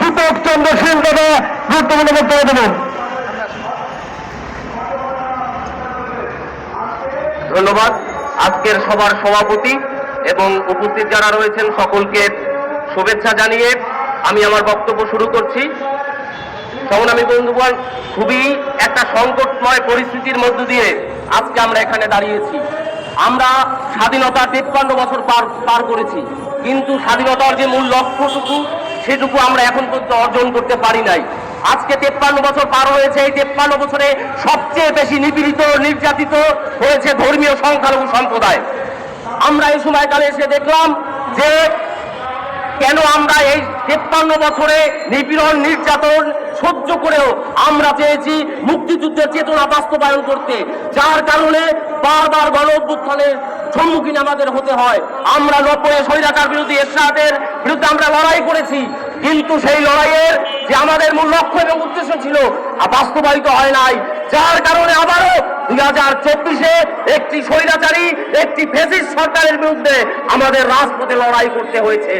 দীপক চন্দ্র সেন দাদা গুরুত্বপূর্ণ বক্তব্য দেবেন। ধন্যবাদ। আজকের সবার সভাপতি এবং উপস্থিত যারা রয়েছেন সকলকে শুভেচ্ছা জানিয়ে আমি আমার বক্তব্য শুরু করছি। সংগ্রামী বন্ধুগণ, খুবই একটা সংকটময় পরিস্থিতির মধ্য দিয়ে আজকে আমরা এখানে দাঁড়িয়েছি। আমরা স্বাধীনতা তেপ্পান্ন বছর পার পার করেছি, কিন্তু স্বাধীনতার যে মূল লক্ষ্যটুকু সেটুকু আমরা এখন পর্যন্ত অর্জন করতে পারি নাই। আজকে তেপ্পান্ন বছর পার হয়েছে, এই তেপ্পান্ন বছরে সবচেয়ে বেশি নিপীড়িত, নির্যাতিত হয়েছে ধর্মীয় সংখ্যালঘু সম্প্রদায়। আমরা এই সময়কালে এসে দেখলাম যে কেন আমরা এই তেপ্পান্ন বছরে নিপীড়ন, নির্যাতন সহ্য করেও আমরা চেয়েছি মুক্তিযুদ্ধের চেতনা বাস্তবায়ন করতে, যার কারণে বারবার গণ অভ্যুত্থানের সম্মুখীন আমাদের হতে হয়। আমরা নব্বই স্বৈরাচার বিরোধী এরশাদের বিরুদ্ধে আমরা লড়াই করেছি, কিন্তু সেই লড়াইয়ের যে আমাদের মূল লক্ষ্য এবং উদ্দেশ্য ছিল বাস্তবায়িত হয় নাই। যার কারণে আবারও দুই হাজার চব্বিশে একটি স্বৈরাচারী, একটি ফেসিস সরকারের বিরুদ্ধে আমাদের রাজপথে লড়াই করতে হয়েছে।